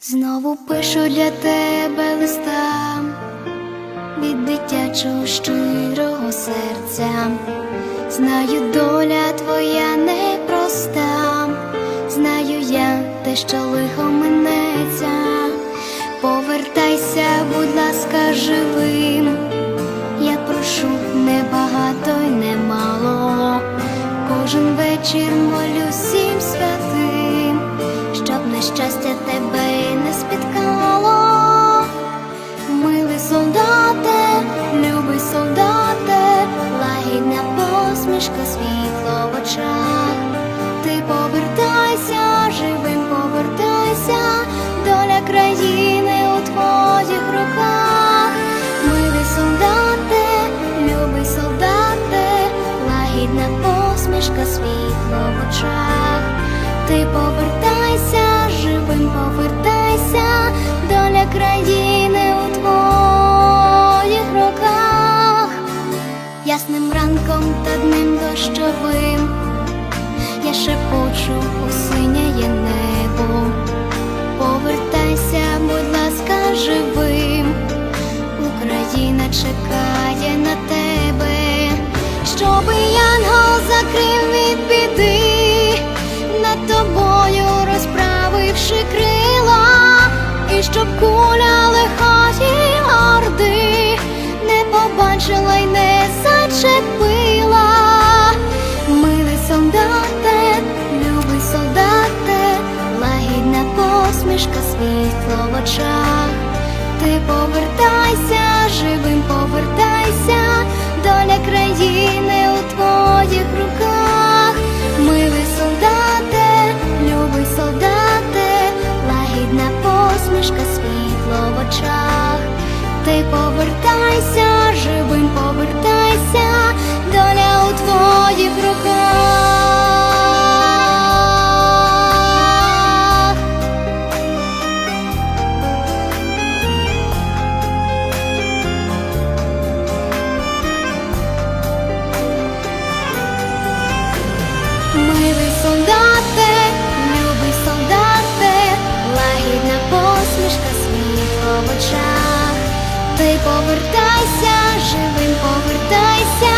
Знову пишу для тебе листа від дитячого щирого серця. Знаю, доля твоя непроста, знаю я те, що лихо минеться. Повертайся, будь ласка, живим. Я прошу небагато й немало. Кожен вечір молю всім святим, щоб нещастя тебе посмішка, світло в очах. Ти повертайся, живим повертайся, доля країни у твоїх руках. Милий солдате, любий солдате, лагідна посмішка, світло в очах. Ти повертайся, ранком та днем дощовим я шепочу у синяє небо. Повертайся, будь ласка, живим. Україна чекає на тебе, щоби янгол закрив світло в очах. Ти повертайся, живим повертайся, доля країни у твоїх руках. Милий солдате, любий солдате, лагідна посмішка, світло в очах. Ти повертайся, ти повертайся, живим повертайся.